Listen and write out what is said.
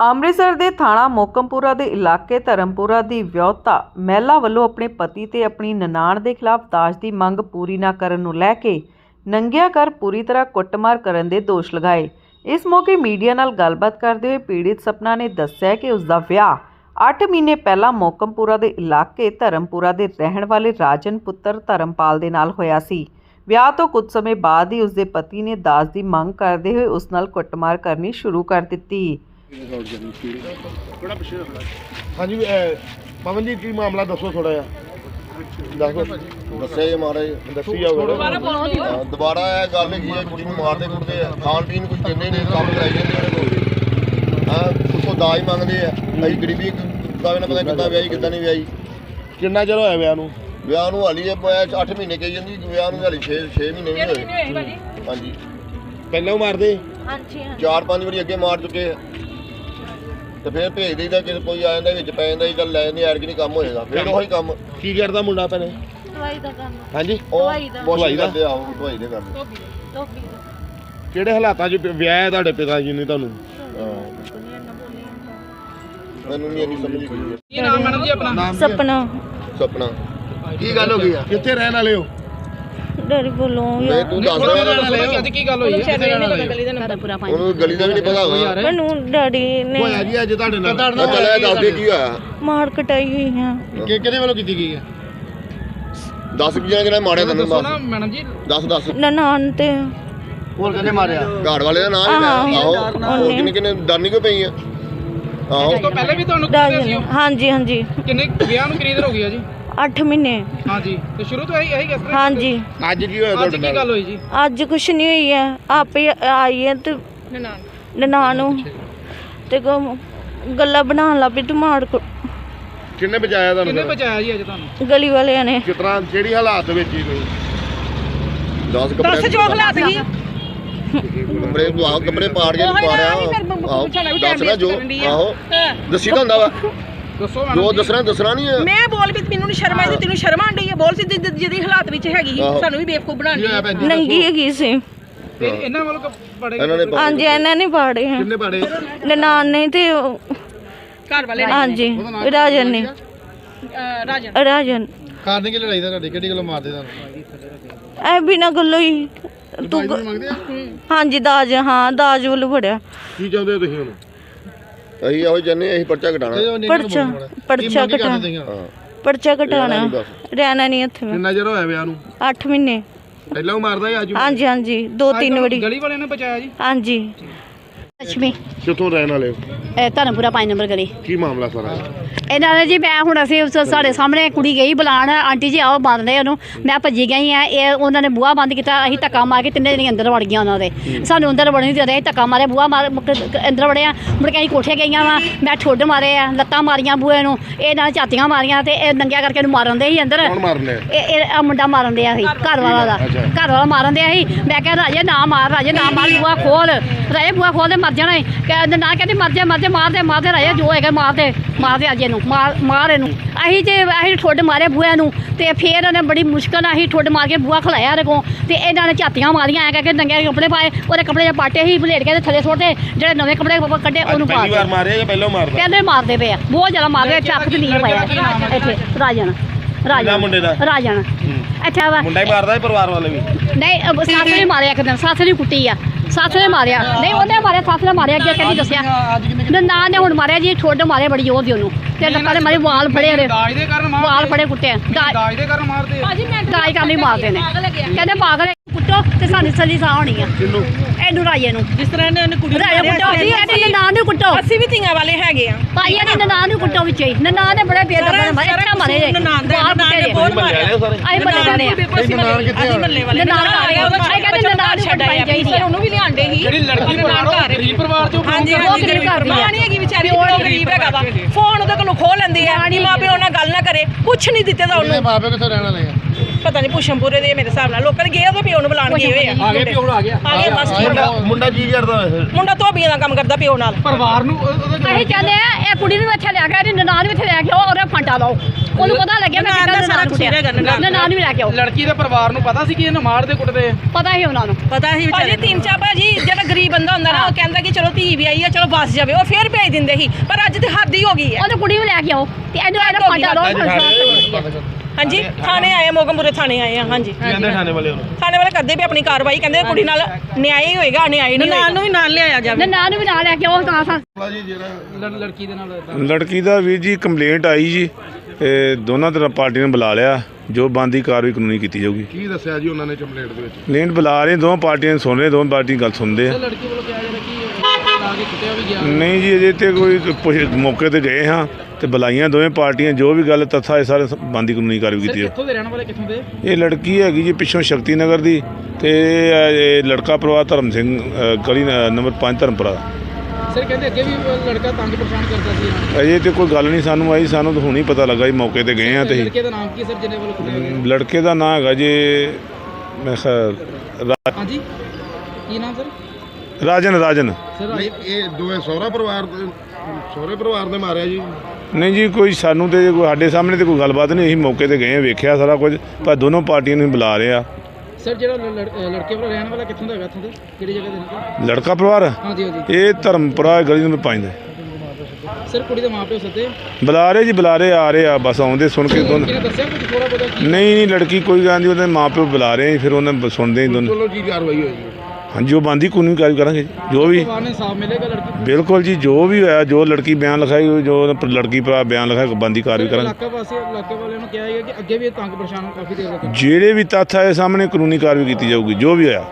ਅੰਮ੍ਰਿਤਸਰ ਦੇ ਥਾਣਾ ਮੋਕਮਪੁਰਾ ਦੇ ਇਲਾਕੇ ਧਰਮਪੁਰਾ ਦੀ ਵਿਆਹੁਤਾ ਮਹਿਲਾ ਵੱਲੋਂ ਆਪਣੇ ਪਤੀ ਤੇ ਆਪਣੀ ਨਨਾਣ ਦੇ ਖਿਲਾਫ ਦਾਜ ਦੀ ਮੰਗ ਪੂਰੀ ਨਾ ਕਰਨ ਨੂੰ ਲੈ ਕੇ ਨੰਗਿਆ ਕਰ ਪੂਰੀ ਤਰ੍ਹਾਂ ਕੁੱਟਮਾਰ ਕਰਨ ਦੇ ਦੋਸ਼ ਲਗਾਏ। ਇਸ ਮੌਕੇ ਮੀਡੀਆ ਨਾਲ ਗੱਲਬਾਤ ਕਰਦੇ ਹੋਏ ਪੀੜਿਤ ਸਪਨਾ ਨੇ ਦੱਸਿਆ ਕਿ ਉਸ ਦਾ ਵਿਆਹ 8 ਮਹੀਨੇ ਪਹਿਲਾਂ ਮੋਕਮਪੁਰਾ ਦੇ ਇਲਾਕੇ ਧਰਮਪੁਰਾ ਦੇ ਰਹਿਣ ਵਾਲੇ ਰਾਜਨ ਪੁੱਤਰ ਧਰਮਪਾਲ ਦੇ ਨਾਲ ਹੋਇਆ ਸੀ। ਵਿਆਹ ਤੋਂ ਕੁਝ ਸਮੇਂ ਬਾਅਦ ਹੀ ਉਸ ਦੇ ਪਤੀ ਨੇ ਦਾਜ ਦੀ ਮੰਗ ਕਰਦੇ ਹੋਏ ਉਸ ਨਾਲ ਕੁੱਟਮਾਰ ਕਰਨੀ ਸ਼ੁਰੂ ਕਰ ਦਿੱਤੀ। ਥੋੜਾ ਪਿੱਛੇ ਰੱਖ ਹਾਂਜੀ ਪਵਨ ਜੀ ਕੀ ਮਾਮਲਾ ਦੱਸੋ ਥੋੜਾ ਜਿਹਾ। ਦੱਸੋ। ਦੱਸਿਆ ਜੀ ਮਹਾਰਾਜ ਦੱਸੀ ਜਾਓ ਥੋੜ੍ਹਾ। ਹਾਂ, ਦੁਬਾਰਾ ਇਹ ਗੱਲ ਹੈਗੀ ਹੈ ਕੁੜੀ ਨੂੰ ਮਾਰਦੇ ਕੁੱਟਦੇ ਆ। ਖਾਣ ਪੀਣ ਕੁਝ ਦਿੰਦੇ ਨਹੀਂ ਕੰਮ ਕਰਾਈ ਜਾਂਦੇ ਉਹਦੇ ਕੋਲ ਹਾਂ ਉਸੋਂ ਦਾਜ ਮੰਗਦੇ ਆ। ਅਸੀਂ ਗਰੀਬੀ ਦਾ ਵੀ ਨਾ ਪਤਾ ਕਿੱਦਾਂ ਵਿਆਹੀ ਕਿੱਦਾਂ ਨਹੀਂ ਵਿਆਹੀ। ਕਿੰਨਾ ਚਿਰ ਹੋਇਆ ਵਿਆਹ ਨੂੰ? ਵਿਆਹ ਨੂੰ ਹਾਲੀ ਇਹ ਪਾਇਆ 8 ਮਹੀਨੇ ਕਹੀ ਜਾਂਦੀ ਵਿਆਹ ਨੂੰ ਹਾਲੀ 6 6 ਮਹੀਨੇ ਵੀ ਨਹੀਂ ਹੋਏ। ਹਾਂਜੀ। ਪਹਿਲਾਂ ਉਹ ਮਾਰਦੇ? ਹਾਂਜੀ ਹਾਂਜੀ। ਚਾਰ ਪੰਜ ਵਾਰੀ ਅੱਗੇ ਮਾਰ ਚੁੱਕੇ ਆ। ਤੇ ਫਿਰ ਭੇਜ ਦੇਈਦਾ ਕਿ ਕੋਈ ਆ ਜਾਂਦਾ ਵਿੱਚ ਪੈ ਜਾਂਦਾ ਜੀ ਚੱਲ ਲੈ ਨਹੀਂ ਐਰ ਕਿ ਨਹੀਂ ਕੰਮ ਹੋਏਗਾ। ਫਿਰ ਉਹੀ ਕੰਮ। ਕੀ ਕਰਦਾ ਮੁੰਡਾ ਭੈਣੇ? ਦਵਾਈ ਦਾ ਕੰਮ। ਹਾਂਜੀ? ਉਹ ਦਵਾਈ ਦਾ। ਦਾ? ਕਰਦੇ ਆ ਉਹ ਦਵਾਈ ਦੇ ਕਰਦੇ। ਧੋਬੀ ਦਾ। ਕਿਹੜੇ ਹਾਲਾਤਾਂ 'ਚ ਵਿਆਹ ਹੈ ਤੁਹਾਡੇ ਪਿਤਾ ਜੀ ਨੇ ਤੁਹਾਨੂੰ? ਮੈਨੂੰ ਨਹੀਂ ਇੰਨੀ ਸਮਝ ਗਈ ਕੀ ਨਾਮ ਮੈਡਮ ਜੀ ਆਪਣਾ? ਸਪਨਾ। ਸੁਪਨਾ। ਕੀ ਗੱਲ ਹੋ ਗਈ ਆ? ਕਿੱਥੇ ਰਹਿਣ ਵਾਲੇ ਹੋ? ਡੈਡੀ ਬੋਲੋ ਵੇ ਤੂੰ ਦੱਸ ਥੋੜਾ ਰਿਹਾ ਦੱਸੋ ਕਿ ਅੱਜ ਕੀ ਗੱਲ ਹੋਈ ਹੈ ਕਿੱਥੇ ਰਹਿਣ ਵਾਲੇ ਉਹਨੂੰ ਗਲੀ ਦਾ ਵੀ ਨਹੀਂ ਪਤਾ ਹੋਗਾ ਮੈਨੂੰ ਡੈਡੀ ਨੇ ਹੋਇਆ ਜੀ ਅੱਜ ਤੁਹਾਡੇ ਨਾਲ। ਮੈਂ ਚੱਲਿਆ ਦੱਸ ਦੇ ਕੀ ਹੋਇਆ? ਮਾਰ ਕਟਾਈ ਹੋਈ ਹੈ ਕਿ ਕਿਹਦੇ ਵੱਲੋਂ ਕੀਤੀ ਗਈ ਹੈ ਦੱਸ ਕੀ ਜਣਾ ਜਿਹੜਾ ਮਾਰਿਆ ਤੈਨੂੰ ਦੱਸੋ ਦੱਸ। ਨਾ ਮੈਡਮ ਜੀ। ਦੱਸ ਦੱਸ। ਨਨਾਣ ਤੇ। ਹੋਰ ਕਿਹਨੇ ਮਾਰਿਆ? ਘਾੜ ਵਾਲੇ ਦਾ ਨਾਮ ਹੀ ਲੈ ਆਹੋ ਹੋਰ ਕਿੰਨੇ ਕਿੰਨੇ ਡਰਨੀ ਕਿਉਂ ਪਈ ਆ? ਆਹੋ। ਉਸ ਤੋਂ ਪਹਿਲੇ ਵੀ ਤੁਹਾਨੂੰ ਡੈਡੀ ਸੀ ਨੇ ਹਾਂਜੀ ਹਾਂਜੀ। ਕਿੰਨੇ ਵਿਆਹ ਨੂੰ ਕਿੰਨੀ ਦੇਰ ਹੋ ਗਈ ਆ ਜੀ? 8 ਮਹੀਨੇ। ਹਾਂਜੀ। ਤੇ ਸ਼ੁਰੂ ਤੋਂ ਇਹੀ ਇਹੀ ਕਿਸ ਤਰ੍ਹਾਂ ਹਾਂਜੀ। ਅੱਜ ਕੀ ਹੋਇਆ ਅੱਜ ਤੁਹਾਡੇ ਕੀ ਨਾਲ? ਗੱਲ ਹੋਈ ਜੀ? ਅੱਜ ਕੁਛ ਨਹੀਂ ਹੋਈ ਹੈ। ਆਪੇ ਆਈ ਹੈ ਤੇ ਨਨਾਣ। ਨੂੰ। ਤੇ ਗ- ਗੱਲਾਂ ਬਣਾਉਣ ਲੱਗ ਪਈ ਤੇ ਮਾਰ ਕੁ- ਕਿੰਨੇ ਬਚਾਇਆ ਕਿੰਨੇ ਤੁਹਾਨੂੰ ਬਚਾਇਆ ਜੀ ਅੱਜ ਤੁਹਾਨੂੰ? ਗਲੀ ਵਾਲਿਆਂ ਨੇ। ਕਿਸ ਤਰ੍ਹਾਂ ਜਿਹੜੀ ਹਾਲਾਤ ਵਿੱਚ ਹੀ ਕੋਈ 10 ਕੱਪੜੇ ਜੋ ਹਾਲਾਤ ਹੀ। ਕੱਪੜੇ ਤੂੰ ਆਹ ਕੱਪੜੇ ਪਾੜ ਕੇ ਪਾੜਿਆ। ਆਹੋ ਦੱਸ ਨਾ ਜੋ। ਆਹੋ। ਦੱਸੀ ਤਾਂ ਹੁੰਦਾ ਵਾ। ਦੱਸੋ ਜੋ ਦੱਸਣਾ ਦੱਸਣਾ ਨਹੀਂ ਆ ਮੈਂ ਬੋਲ ਵੀ ਮੈਨੂੰ ਨੀ ਸ਼ਰਮ ਆਈ ਤੈਨੂੰ ਸ਼ਰਮ ਆਂਦੀ ਹੈ। ਬੋਲ ਸੀ ਜਿਹਦੀ ਹਾਲਾਤ ਵਿੱਚ ਹੈਗੀ। ਸਾਨੂੰ ਵੀ ਬੇਵਕੂਫ ਬਣਾਉਣ ਨੰਗੀ ਹੈਗੀ ਸੀ। ਤੇ ਇਹਨਾਂ ਵੱਲੋਂ ਨੇ ਹਾਂਜੀ ਇਹਨਾਂ ਨੇ ਪਾੜੇ ਹੈ ਕਿੰਨੇ ਪਾੜੇ? ਨਨਾਣ ਨੇ ਤੇ ਉਹ- ਘਰ ਵਾਲੇ ਹਾਂਜੀ ਰਾਜਨ ਨੇ। ਰਾਜਨ। ਰਾਜਨ। ਕਾਰਨ ਕੀ ਲੜਾਈ ਦਾ ਤੁਹਾਡੀ? ਕਿਹੜੀ ਗੱਲੋਂ ਮਾਰਦੇ ਤੁਹਾਨੂੰ? ਐ ਬਿਨਾ ਗੱਲੋਂ ਹੀ ਤੂੰ ਹਾਂਜੀ ਦਾਜ ਹਾਂ ਦਾਜ ਵੱਲੋਂ ਫੜਿਆ। ਕੀ ਚਾਹੁੰਦੇ ਹੋ ਤੁਸੀਂ ਹੁਣ ਅਸੀਂ ਇਹੋ ਜੰਨੇ ਅਸੀਂ ਪਰਚਾ ਘਟਾਣਾ ਪਰਚਾ ਪਰਚਾ ਕਟਾ ਹਾਂ ਪਰਚਾ ਕਟਾਣਾ ਰਹਿਣਾ ਨਹੀਂ ਇੱਥੇ ਕਿੰਨਾ ਚਿਰ ਹੋਇਆ ਵਿਆਹ ਨੂੰ? 8 ਮਹੀਨੇ। ਪਹਿਲਾਂ ਉਹ ਮਾਰਦਾ ਸੀ ਅੱਜ? ਹਾਂਜੀ ਹਾਂਜੀ। ਦੋ ਤਿੰਨ ਵਾਰੀ। ਗਲੀ ਵਾਲਿਆਂ ਨੇ ਬਚਾਇਆ ਜੀ? ਹਾਂਜੀ। ਲక్ష్ਮੀ। ਕਿੱਥੋਂ ਰਹਿਣ ਵਾਲੇ ਹੋ? ਇਹ ਧਰਮਪੁਰਾ 5 ਨੰਬਰ ਗਲੀ। ਕੀ ਮਾਮਲਾ ਸਾਰਾ ਇਹਨਾਂ ਨੇ ਜੀ ਮੈਂ ਹੁਣ ਅਸੀਂ ਉਸ- ਸਾਡੇ ਸਾਹਮਣੇ ਕੁੜੀ ਗਈ ਬੁਲਾਣ ਆਂਟੀ ਜੀ ਆਓ ਮਾਰਦੇ ਉਹਨੂੰ। ਮੈਂ ਭੱਜੀ ਗਈ ਆ। ਇਹ ਉਹਨਾਂ ਨੇ ਬੂਹਾ ਬੰਦ ਕੀਤਾ। ਅਸੀਂ ਧੱਕਾ ਮਾਰ ਕੇ ਤਿੰਨੇ ਜਣੇ ਅੰਦਰ ਵੜ ਗਈਆਂ ਉਹਨਾਂ ਦੇ। ਸਾਨੂੰ ਅੰਦਰ ਵੜਨ ਨਹੀਂ ਦੇ ਰਹੇ ਧੱਕਾ ਮਾਰੇ ਬੂਹਾ ਮਾਰ ਮੁੜ ਕੇ ਅੰਦਰ ਵੜਿਆ। ਮੁੜ ਕੇ ਅਸੀਂ ਕੋਠੇ ਗਈਆਂ ਵਾ। ਮੈਂ ਠੁੱਡ ਮਾਰੇ ਆ ਲੱਤਾਂ ਮਾਰੀਆਂ ਬੂਹੇ ਨੂੰ। ਇਹ ਨਾਲ ਝਾਤੀਆਂ ਮਾਰੀਆਂ ਤੇ ਇਹ ਨੰਗਿਆ ਕਰਕੇ ਇਹਨੂੰ ਮਾਰਨ ਦੇ ਸੀ ਅੰਦਰ। ਕੌਣ ਮਾਰਨੇ ਇਹ ਇਹ ਆਹ ਮੁੰਡਾ ਮਾਰਨ ਡਿਆ ਸੀ ਘਰ ਵਾਲਾ ਦਾ। ਅੱਛਾ। ਘਰ ਵਾਲਾ ਮਾਰਨ ਡਿਆ ਸੀ। ਮੈਂ ਕਿਹਾ ਰਾਜੇ ਨਾ ਮਾਰ ਰਾਜੇ ਨਾ ਮਾਰ ਬੂਆ ਖੋਲ। ਰਾਜੇ ਬੂਆ ਖੋਲ ਦੇ ਮਰ ਜਾਣਾ ਏ। ਕਹਿੰਦੇ ਨਾ ਕਹਿੰਦੇ ਮਰ ਜਾ ਮਰ ਜਾ ਮਾਰ ਦੇ ਮਾਰ ਦੇ ਰਾਜੇ ਜੋ ਹੈਗਾ ਮਾਰ ਦੇ ਮਾਰ ਦੇ ਅਜੇ ਨੂੰ ਮਾਰ ਮਾਰ ਇਹਨੂੰ। ਅਸੀਂ ਜੇ ਅਸੀਂ ਠੁੱਡ ਮਾਰੇ ਬੂਆ ਨੂੰ ਤੇ ਫੇਰ ਉਹਨੇ ਬੜੀ ਮੁਸ਼ਕਲ ਨਾਲ ਅਸੀਂ ਠੁੱਡ ਮਾਰ ਕੇ ਬੂਆ ਖਲਾਇਆ ਇਹਦੇ ਕੋਲ ਤੇ ਇਹਨਾਂ ਨੇ ਝਾਤੀਆਂ ਮਾਰੀਆਂ ਐ ਕਰਕੇ ਨੰਗੇ ਕੱਪੜੇ ਪਾਏ ਉਹਦੇ ਕੱਪੜੇ ਜੇ ਪਾਟੇ ਹੀ ਭਲੇਟ ਕੇ ਤੇ ਥੱਲੇ ਸੁੱਟਦੇ ਜਿਹੜੇ ਨਵੇਂ ਕੱਪੜੇ ਪ- ਕੱਢੇ ਉਹਨੂੰ ਪਾ ਪਹਿਲੀ ਵਾਰ ਜਾਂ ਪਹਿਲਾਂ ਮਾਰਦਾ? ਕਹਿੰਦੇ ਮਾਰਦੇ ਪਏ ਆ ਬਹੁਤ ਜ਼ਿਆਦਾ ਮਾਰਦੇ ਚੱਕ ਤੇ ਨਹੀਂ ਪਾਇਆ। ਇੱਥੇ ਰਾਜਨ ਰਾਜਨ ਮੁੰਡੇ ਦਾ? ਰਾਜਨ ਅੱਛਾ ਵਾ। ਮੁੰਡਾ ਹੀ ਮਾਰਦਾ ਪਰਿਵਾਰ ਵਾਲੇ ਵੀ? ਨਹੀਂ ਸੱਸ ਨੇ ਮਾਰਿਆ ਇੱਕ ਦਿਨ ਸੱਸ ਨੇ ਕੁੱਟੀ ਆ। ਸੱਸ ਨੇ ਮਾਰਿਆ। ਨਹੀਂ ਉਹਨੇ ਮਾਰਿਆ ਸੱਸ ਨੇ ਮਾਰਿਆ ਅੱਗੇ ਕਹਿੰਦੀ ਦੱਸਿਆ। ਨੰਨਾ ਨੇ ਹੁਣ ਮਾਰਿਆ ਜੀ ਠੋਡ ਮਾਰੇ ਬੜੀ ਜ਼ੋਰ ਦੀ ਉਹਨੂੰ। ਤੇ ਲੱਕਾਂ ਦੇ ਮਾਰੇ ਵਾਲ ਫੜੇ ਉਹਦੇ। ਦਾਜ ਦੇ ਕਾਰਨ ਵਾਲ ਫੜੇ ਕੁੱਟੇ। ਦਾਜ ਦਾਜ ਦੇ ਕਾਰਨ ਮਾਰਦੇ ਆ। ਦਾਜ ਕਰਨ ਲਈ ਮਾਰਦੇ ਨੇ। ਕਹਿੰਦੇ ਪਾਗਲ ਹੈ, ਕੁੱਟੋ ਤੇ ਸਾਡੀ ਸੱਜੀ ਸਾਹ ਹੋਣੀ ਆ। ਇਹਨੂੰ ਰਾਜੇ ਨੂੰ। ਜਿਸ ਤਰ੍ਹਾਂ ਇਹਨੇ ਉਹਨੇ ਕੁੜੀ ਨੂੰ ਰਾਜੇ ਮਾਰਿਆ, ਕੁੱਟੋ ਜੀ ਇਹਦੇ ਨਾਂ ਨੂੰ ਕੁੱਟੋ। ਅਸੀਂ ਵੀ ਧੀਆਂ ਵਾਲੇ ਹੈਗੇ ਆ। ਭਾਈ ਇਹਦੇ ਨਾਂ ਨੂੰ ਕੁੱਟੋ ਵਿੱਚ ਹੀ। ਨਨਾਂ ਨੇ ਬੜੇ ਬੇਦਰਦ ਮਾਰੇ ਅੱਛਾ ਮਾਰੇ ਜੇ ਨਨਾਣ ਦਾ ਵਾਲ ਆ ਅਸੀਂ? ਮੱਲੇ ਵਾਲੇ ਉਹਦਾ ਛੱਡ ਕਹਿੰਦੇ ਛੱਡ ਆ। ਉਹਨੂੰ ਵੀ ਜਿਹੜੀ ਲੜਕੀ ਘਰ ਹੈ। ਗਰੀਬ ਪਰਿਵਾਰ ਚੋਂ ਹਾਂਜੀ ਬਹੁਤ ਹਾਂਜੀ ਗਰੀਬ ਘਰ ਦੀ ਆ। ਮਾਂ ਨਹੀਂ ਹੈਗੀ ਵਿਚਾਰੀ ਉਹ ਗਰੀਬ ਹੈਗਾ ਵਾ। ਫੋਨ ਉਹਦੇ ਕੋਲੋਂ ਖੋਹ ਲੈਂਦੇ ਆ। ਮਾਂ ਪਿਓ ਨਾਲ ਗੱਲ ਨਾ ਕਰੇ। ਕੁਛ ਨਹੀਂ ਦਿੱਤੇ ਤਾਂ ਉਹਨੂੰ। ਮਾਪੇ ਕਿੱਥੋਂ ਰਹਿਣ ਵਾਲੇ ਆ? ਪਤਾ ਨਹੀਂ ਪੁਸ਼ਮਪੁਰੇ ਦੇ ਮੇਰੇ ਹਿਸਾਬ ਨਾਲ। ਲੋਕਾਂ ਨੇ ਗਏ ਉਹਦੇ ਪਿਓ ਨੂੰ ਬੁਲਾਣ ਗਏ ਹੋਏ ਆ ਆ ਗਿਆ ਪਿਓ ਆ ਗਿਆ ਆ। ਗਿਆ ਬਸ ਠੀਕ ਆ। ਮੁੰਡਾ ਕੀ ਕਰਦਾ ਵੈਸੇ? ਮੁੰਡਾ ਧੋਬੀਆਂ ਦਾ ਕੰਮ ਕਰਦਾ ਪਿਓ ਨਾਲ। ਪਰਿਵਾਰ ਨੂੰ ਅਸੀਂ ਚਾਹੁੰਦੇ ਆ ਇਹ ਕੁੜੀ ਨੂੰ ਇੱਥੇ ਲੈ ਕੇ ਇਹਦੀ ਨਨਾਣ ਇੱਥੇ ਲੈ ਕੇ ਆਓ ਔਰ ਫੰਟਾ ਲਾਓ। ਉਹਨੂੰ ਪਤਾ ਲੱਗਿਆ ਮੈਂ ਨਨਾਣ ਦਾ ਕਿਹੜਾ ਸਾਰਾ ਨਨਾਣ ਹੈਗਾ, ਨਨਾਣ ਵੀ ਲੈ ਕੇ ਆਓ। ਲੜਕੀ ਦੇ ਪਰਿਵਾਰ ਨੂੰ ਪਤਾ ਸੀ ਕਿ ਇਹਨੂੰ ਮਾਰਦੇ ਕੁੱਟਦੇ ਆ? ਪਤਾ ਹੀ ਉਹਨਾਂ ਨੂੰ। ਪਤਾ ਹੀ ਭਾਜੀ ਤਿੰਨ ਚਾਰ ਭਾਜੀ ਜਿਹੜਾ ਗਰੀਬ ਬੰਦਾ ਹੁੰਦਾ ਨਾ ਉਹ ਕਹਿੰਦਾ ਕਿ ਚਲੋ ਧੀ ਵੀ ਆਈ ਆ ਚਲੋ ਬਸ ਜਾਵੇ ਉਹ ਫੇਰ ਭੇਜ ਦਿੰਦੇ ਸੀ। ਪਰ ਅੱਜ ਤੇ ਹੱਦ ਹੀ ਹੋ ਗਈ ਹੈ। ਉਹਨੂੰ ਕੁੜੀ ਨੂੰ ਲੈ ਕੇ ਆਓ। ਤੇ ਇਹਨੂੰ ਇਹਨੂੰ ਫੰਟਾ ਲਾਓ। ਹਾਂਜੀ ਥਾਣੇ ਆਏ ਮੋਗਮਪੁਰੇ ਥਾਣੇ ਆਏ ਆ ਹਾਂਜੀ। ਕਹਿੰਦੇ ਥਾਣੇ ਵਾਲੇ ਨੂੰ ਥਾਣੇ ਵਾਲੇ ਕਰਦੇ ਵੀ ਆਪਣੀ ਕਾਰਵਾਈ ਕਹਿੰਦੇ ਕੁੜੀ ਨਾਲ ਨਿਆਂ ਹੀ ਹੋਏਗਾ ਨਿਆਂ ਨਹੀਂ ਹੋਏਗਾ। ਨੂੰ ਵੀ ਨਾਲ ਲਿਆਇਆ ਜਾਵੇ। ਨਨਾਣ ਨੂੰ ਵੀ ਨਾਲ ਲੈ ਕੇ ਆਓ ਤਾਂ ਸਾ ਜੀ ਜਿਹੜਾ ਲੜ- ਲੜਕੀ ਦੇ ਨਾਲ। ਲੜਕੀ ਦਾ ਵੀਰ ਜੀ ਕੰਪਲੇਂਟ ਆਈ ਜੀ ਇਹ ਦੋਨਾਂ ਤਰ੍ਹਾਂ ਪਾਰਟੀ ਨੇ ਬੁਲਾ ਲਿਆ ਜੋ ਬੰਦੀ ਕਾਰਵਾਈ ਕਾਨੂੰਨੀ ਕੀਤੀ ਜਾਊਗੀ। ਕੀ ਦੱਸਿਆ ਜੀ ਉਹਨਾਂ ਨੇ ਕੰਪਲੇਂਟ ਦੇ ਵਿੱਚ? ਕੰਪਲੇਂਟ ਬੁਲਾ ਰਹੇ ਦੋਵਾਂ ਪਾਰਟੀਆਂ ਨੂੰ ਸੁਣ ਰਹੇ ਦੋਵਾਂ ਪਾਰਟੀ ਗੱਲ ਸੁਣਦੇ ਆ। ਲੜਕੀ ਵੱਲੋਂ ਕਿਹਾ ਜਾ ਰਿਹਾ ਕਿ ਲਾ ਕੇ ਕੁੱਟਿਆ ਵੀ ਗਿਆ ਨਹੀਂ ਜੀ ਅਜੇ ਤੇ ਕੋਈ ਪੁੱਛ- ਮੌਕੇ ਤੇ ਗਏ ਹਾਂ ਤੇ ਬੁਲਾਈਆਂ ਦੋਵੇਂ ਪਾਰਟੀਆਂ ਜੋ ਵੀ ਗੱਲ ਤੱਥਾ ਇਹ ਸਾਰੇ ਬੰਦੀ ਕਾਨੂੰਨੀ ਕਾਰਵਾਈ ਕੀਤੀ ਹੈ ਕਿੱਥੋਂ ਦੇ ਰਹਿਣ ਵਾਲੇ ਕਿੱਥੋਂ ਦੇ ਇਹ ਲੜਕੀ ਹੈਗੀ ਜੀ ਪਿੱਛੋਂ ਸ਼ਕਤੀ ਨਗਰ ਦੀ ਤੇ ਇਹ ਇਹ ਲੜਕਾ ਪਰਿਵਾਰ ਧਰਮ ਸਿੰਘ ਅ, ਗਲੀ ਨ- ਨੰਬਰ 5 ਧਰਮਪੁਰਾ। ਸਰ ਕਹਿੰਦੇ ਅੱਗੇ ਵੀ ਉਹ ਲੜਕਾ ਤੰਗ ਪਰੇਸ਼ਾਨ ਕਰਦਾ ਸੀ ਇਹਨਾਂ। ਅਜੇ ਤੇ ਕੋਈ ਗੱਲ ਨਹੀਂ ਸਾਨੂੰ ਆਈ ਸਾਨੂੰ ਤਾਂ ਹੁਣੀ ਪਤਾ ਲੱਗਾ ਜੀ ਮੌਕੇ ਤੇ ਗਏ ਹਾਂ ਤੇ ਅਸੀਂ। ਲੜਕੇ ਦਾ ਨਾਮ ਕੀ ਹੈ ਸਰ ਜਿਹਨੇ ਵੱਲੋਂ ਕੁੱਟਿਆ ਗਿਆ ਲੜਕੇ ਦਾ ਨਾਂ ਹੈਗਾ ਜੀ ਮੈਂ ਖਿਆਲ ਰਾ- ਹਾਂਜੀ ਕੀ ਨਾਮ ਸਰ ਰਾਜਨ ਰਾਜਨ। ਨਹੀਂ ਇਹ ਦੋਵੇਂ ਸਹੁਰਾ ਪਰਿਵਾਰ ਦੇ ਸਹੁਰੇ ਪਰਿਵਾਰ ਨੇ ਮਾਰਿਆ ਜੀ। ਨਹੀਂ ਜੀ ਕੋਈ ਸਾਨੂੰ ਤੇ ਕੋਈ ਸਾਡੇ ਸਾਹਮਣੇ ਤੇ ਕੋਈ ਗੱਲਬਾਤ ਨਹੀਂ ਅਸੀਂ ਮੌਕੇ ਤੇ ਗਏ ਹਾਂ ਵੇਖਿਆ ਸਾਰਾ ਕੁਝ ਪਰ ਦੋਨੋਂ ਪਾਰਟੀਆਂ ਨੂੰ ਬੁਲਾ ਰਹੇ ਆ। ਸਰ ਜਿਹੜਾ ਲੜ- ਲੜ- ਲੜਕੇ ਵੱਲੋਂ ਰਹਿਣ ਵਾਲਾ ਕਿੱਥੋਂ ਦਾ ਹੈਗਾ ਇੱਥੋਂ ਦੇ? ਕਿਹੜੀ ਜਗ੍ਹਾ ਦੇ ਨਾਲ? ਲੜਕਾ ਪਰਿਵਾਰ? ਹਾਂਜੀ ਹਾਂਜੀ। ਇਹ ਧਰਮਪੁਰਾ ਗਲੀ ਨੰਬਰ 5 ਦਾ। ਸਰ ਕੁੜੀ ਦੇ ਮਾਪਿਓ ਸੱਦੇ? ਬੁਲਾ ਰਹੇ ਜੀ ਬੁਲਾ ਰਹੇ ਆ ਰਹੇ ਆ ਬਸ ਆਉਂਦੇ ਸੁਣ ਕੇ ਦੋਨ। ਕਿਹਨੇ ਦੱਸਿਆ ਕੁਝ ਥੋੜਾ ਬਹੁਤਾ? ਕੀ ਨਹੀਂ ਨਹੀਂ ਲੜਕੀ ਕੋਈ ਗੱਲ ਨਹੀਂ ਉਹਦੇ ਮਾਪਿਓ ਬੁਲਾ ਰਹੇ ਆ, ਫਿਰ ਉਹਨਾਂ ਬ- ਸੁਣਦੇ ਹੀ ਦੋਨੋਂ। ਚਲੋ ਕੀ ਕਾਰਵਾਈ ਹੋਈ। ਜੀ ਹਾਂਜੀ ਉਹ ਬੰਦੀ ਕਾਨੂੰਨੀ ਕਾਰਵਾਈ ਕਰਾਂਗੇ ਜੀ, ਜੋ ਵੀ। ਪਰਿਵਾਰ ਨੇ ਇਨਸਾਫ ਮਿਲੇਗਾ ਲੜਕੀ ਨੂੰ? ਬਿਲਕੁਲ ਜੀ ਜੋ ਵੀ ਹੋਇਆ ਜੋ ਲੜਕੀ ਬਿਆਨ ਲਿਖਾਈ ਜੋ ਲੜਕੀ ਭਰਾ ਬਿਆਨ ਲਿਖਾਇਆ ਬੰਦੀ ਕਾਰਵਾਈ ਕਰਾਂਗੇ। ਇਲਾਕਾ ਵਾਸੀ ਇਲਾਕੇ ਵਾਲਿਆਂ ਨੂੰ ਕਿਹਾ ਹੈ ਕਿ ਅੱਗੇ ਵੀ ਇਹ ਤੰਗ ਪਰੇਸ਼ਾਨ ਕਾਫੀ ਦੇਰ ਤੱਕ। ਜਿਹੜੇ ਵੀ ਤੱਥ ਆਏ ਸਾਹਮਣੇ ਕਾਨੂੰਨੀ ਕਾਰਵਾਈ ਕੀਤੀ ਜਾਊਗੀ ਜੋ ਵੀ ਹੋਇਆ।